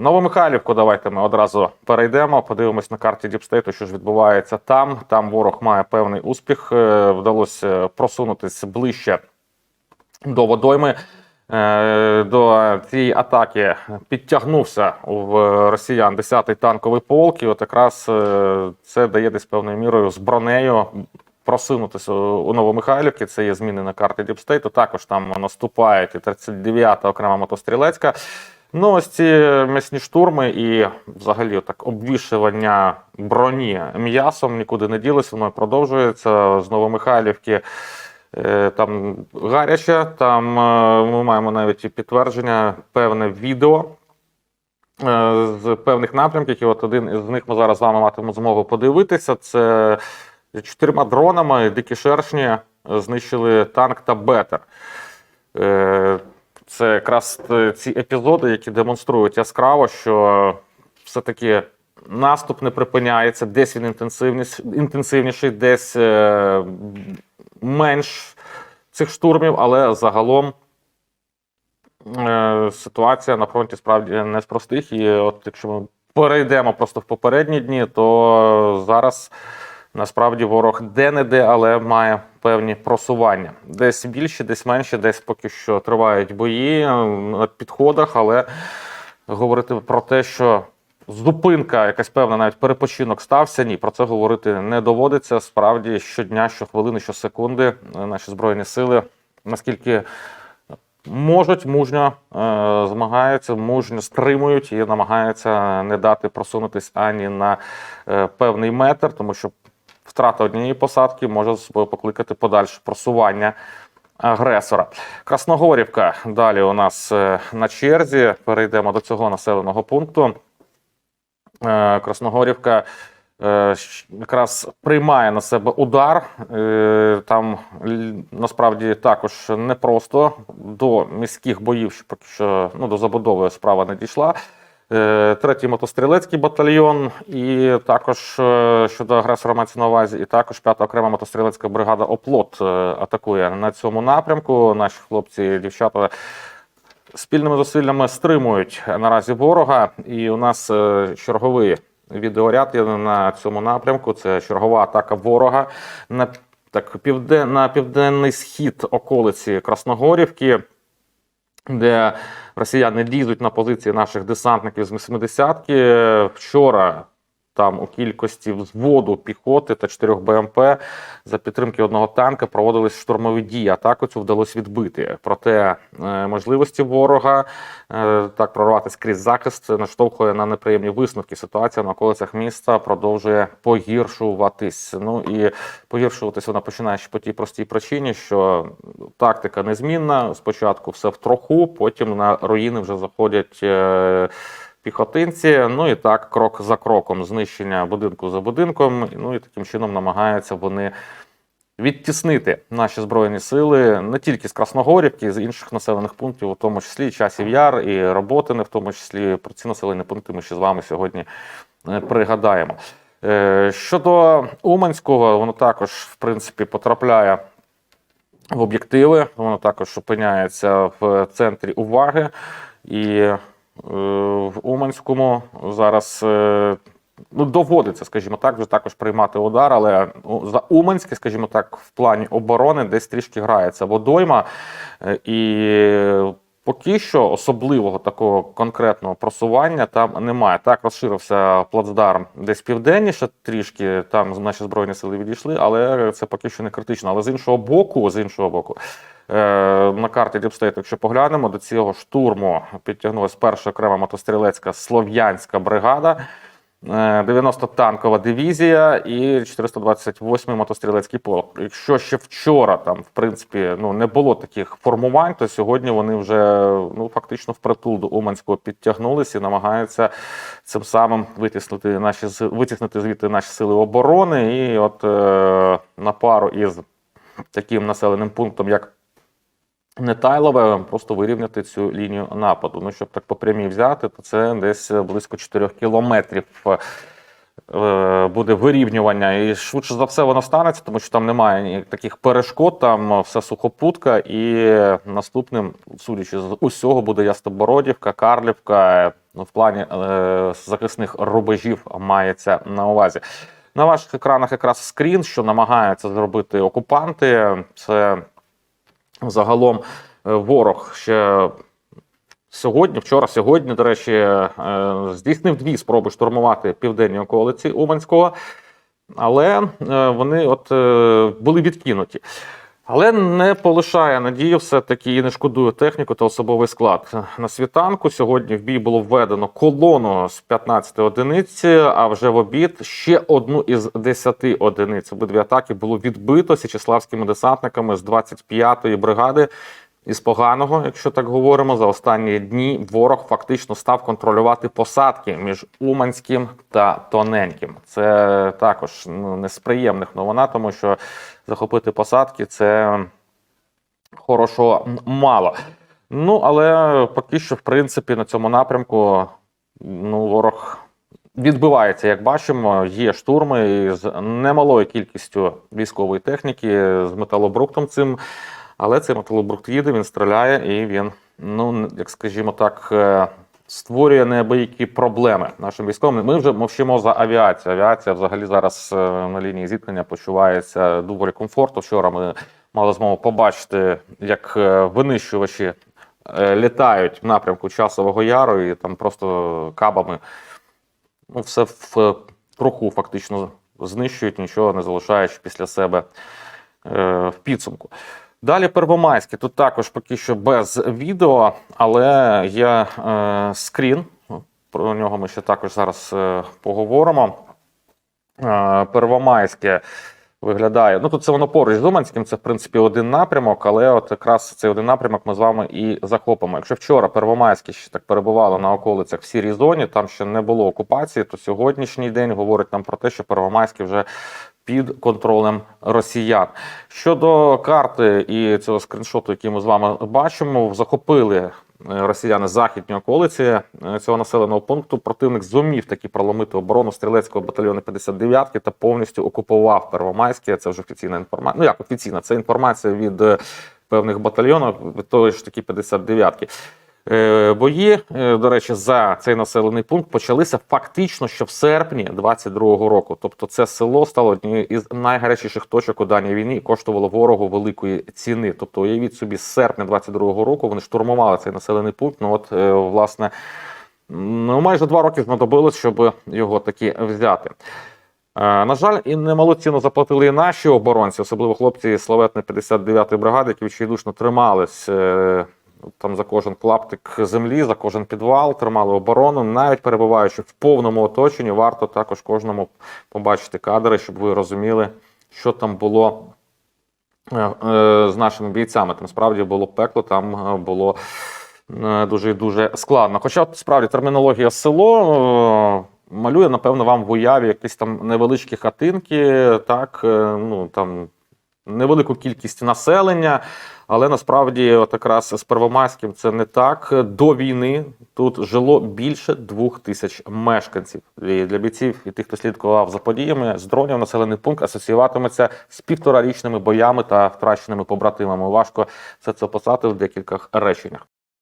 Новомихайлівку давайте ми одразу перейдемо. Подивимось на карті Діпстейту, що ж відбувається там. Там ворог має певний успіх. Е, Вдалося просунутися ближче до водойми. Е, До цієї атаки підтягнувся в росіян 10-й танковий полк. І от якраз е, це дає десь певною мірою з бронею просунутися у Новомихайлівці. Це є зміни на карті Діпстейту. Також там наступають і 39-та окрема мотострілецька. Ну, ось ці м'ясні штурми і взагалі так обвішування броні м'ясом нікуди не ділося, воно продовжується з Новомихайлівки. Е, Там гаряче, там е, ми маємо навіть і підтвердження, певне відео е, з певних напрямків. І от один із них ми зараз з вами матимемо змогу подивитися. Це чотирма дронами дикі шершні знищили танк та бетер. Е, Це якраз ці епізоди, які демонструють яскраво, що все-таки наступ не припиняється, десь він інтенсивніш, інтенсивніший, десь е, менш цих штурмів, але загалом е, ситуація на фронті справді не з простих. І от якщо ми перейдемо просто в попередні дні, то зараз насправді ворог де-не-де, але має певні просування. Десь більше, десь менше, десь поки що тривають бої е, на підходах, але говорити про те, що зупинка, якась певна, навіть перепочинок стався. Ні, про це говорити не доводиться. Справді щодня, щохвилини, щосекунди е, наші збройні сили наскільки можуть мужньо е, змагаються, мужньо стримують і намагаються не дати просунутись ані на е, певний метр, тому що втрата однієї посадки може покликати подальше просування агресора. Красногорівка далі у нас е, на черзі. Перейдемо до цього населеного пункту. Е, Красногорівка е, якраз приймає на себе удар. Там насправді також непросто до міських боїв, що ну, до забудови справа не дійшла. Е, Третій мотострілецький батальйон, і також е, щодо агресора мається на увазі, і також п'ята окрема мотострілецька бригада Оплот е, атакує на цьому напрямку. Наші хлопці і дівчата спільними зусиллями стримують наразі ворога. І у нас е, черговий відеоряд є на цьому напрямку. Це чергова атака ворога на так півден, південний схід околиці Красногорівки. Де росіяни лізуть на позиції наших десантників з 80-ки. Вчора там у кількості взводу піхоти та 4 БМП за підтримки одного танка проводились штурмові дії. Атаку цю вдалося відбити. Проте е, можливості ворога е, так прорватися крізь захист наштовхує на неприємні висновки. Ситуація на околицях міста продовжує погіршуватись. Ну і погіршуватись вона починає ще по тій простій причині, що тактика незмінна. Спочатку все в троху, потім на руїни вже заходять. Піхотинці, ну і так, крок за кроком, знищення будинку за будинком. Ну і таким чином намагаються вони відтіснити наші збройні сили не тільки з Красногорівки, з інших населених пунктів, у тому числі часів яр, і роботи, в тому числі про ці населені пункти ми ще з вами сьогодні е, пригадаємо. Е, Щодо Уманського, воно також, в принципі, потрапляє в об'єктиви, воно також опиняється в центрі уваги. І в Уманському зараз е, ну, доводиться, скажімо так, вже також приймати удар, але ну, за Уманське, скажімо так, в плані оборони десь трішки грається водойма. Е, І поки що особливого такого конкретного просування там немає. Так розширився плацдарм десь південніше, трішки там наші збройні сили відійшли, але це поки що не критично. Але з іншого боку, з іншого боку. Е, На карті Діпстейт, якщо поглянемо, до цього штурму підтягнулася перша окрема мотострілецька слов'янська бригада, е, 90-танкова дивізія і 428-й мотострілецький полк. Якщо ще вчора там, в принципі, ну не було таких формувань, то сьогодні вони вже ну фактично впритул до Уманського підтягнулися і намагаються цим самим витіснити наші витіснити звідти наші сили оборони. І от е, на пару із таким населеним пунктом, як Нетайлове, просто вирівняти цю лінію нападу. Ну, щоб так по прямій взяти, то це десь близько 4 кілометрів е, буде вирівнювання, і швидше за все воно станеться, тому що там немає таких перешкод, там все сухопутка, і наступним, судячи з усього, буде Ястобородівка, Карлівка. Ну, в плані е, захисних рубежів мається на увазі. На ваших екранах якраз скрін, що намагаються зробити окупанти. Це загалом е, ворог ще сьогодні, вчора, сьогодні, до речі, е, здійснив дві спроби штурмувати південні околиці Уманського, але е, вони от були відкинуті. Але не полишає надії все-таки і не шкодує техніку та особовий склад. На світанку сьогодні в бій було введено колону з 15 одиниць, а вже в обід ще одну із 10 одиниць. Обидві атаки було відбито січеславськими десантниками з 25-ї бригади. Із поганого, якщо так говоримо, за останні дні ворог фактично став контролювати посадки між Уманським та Тоненьким. Це також ну, не з приємних новина, тому що захопити посадки це хорошого мало. Ну, але поки що, в принципі, на цьому напрямку ну, ворог відбивається, як бачимо. Є штурми з немалою кількістю військової техніки, з металобруктом цим. Але цей металобрухт їде, він стріляє і він, ну як скажімо так, е, створює неабиякі проблеми нашим військовим. Ми вже мовчимо за авіацію. Авіація взагалі зараз е, на лінії зіткнення почувається доволі комфортно. Вчора ми мали змогу побачити, як е, винищувачі літають в напрямку часового яру, і там просто кабами ну, все в труху фактично знищують, нічого не залишаючи після себе в підсумку. Далі Первомайське. Тут також поки що без відео, але є е, скрін. Про нього ми ще також зараз е, поговоримо. Е, Первомайське виглядає. Ну тут це воно поруч з Уманським, це в принципі один напрямок, але от якраз цей один напрямок ми з вами і захопимо. Якщо вчора Первомайське ще так перебувало на околицях в сірій зоні, там ще не було окупації, то сьогоднішній день говорить нам про те, що Первомайське вже під контролем росіян. Щодо карти і цього скріншоту, який ми з вами бачимо, захопили е, росіяни західні околиці е, цього населеного пункту. Противник зумів таки проломити оборону стрілецького батальйону 59-ки та повністю окупував Первомайське. Це вже офіційна інформація. Ну як офіційна, це інформація від е, певних батальйонів, від того ж таки 59-ки. Е, Бої, е, до речі, за цей населений пункт почалися фактично ще в серпні 22-го року. Тобто, це село стало однією із найгарячіших точок у даній війні і коштувало ворогу великої ціни. Тобто, уявіть собі, з серпня 22-го року вони штурмували цей населений пункт. Ну от е, власне ну майже два роки знадобилось, щоб його таки взяти. На жаль, і немалу ціну заплатили і наші оборонці, особливо хлопці славетної 59-ї бригади, які відчайдушно тримались там за кожен клаптик землі, за кожен підвал, тримали оборону. Навіть перебуваючи в повному оточенні, варто також кожному побачити кадри, щоб ви розуміли, що там було е, е, з нашими бійцями. Там справді було пекло, там е, було дуже дуже складно. Хоча справді термінологія село. Малює, напевно, вам в уяві якісь там невеличкі хатинки, так, ну там невелику кількість населення, але насправді, от якраз з Первомайським це не так. До війни тут жило більше двох тисяч мешканців. І для бійців і тих, хто слідкував за подіями, з дронів населений пункт асоціюватиметься з півторарічними боями та втраченими побратимами. Важко все це описати в декількох реченнях.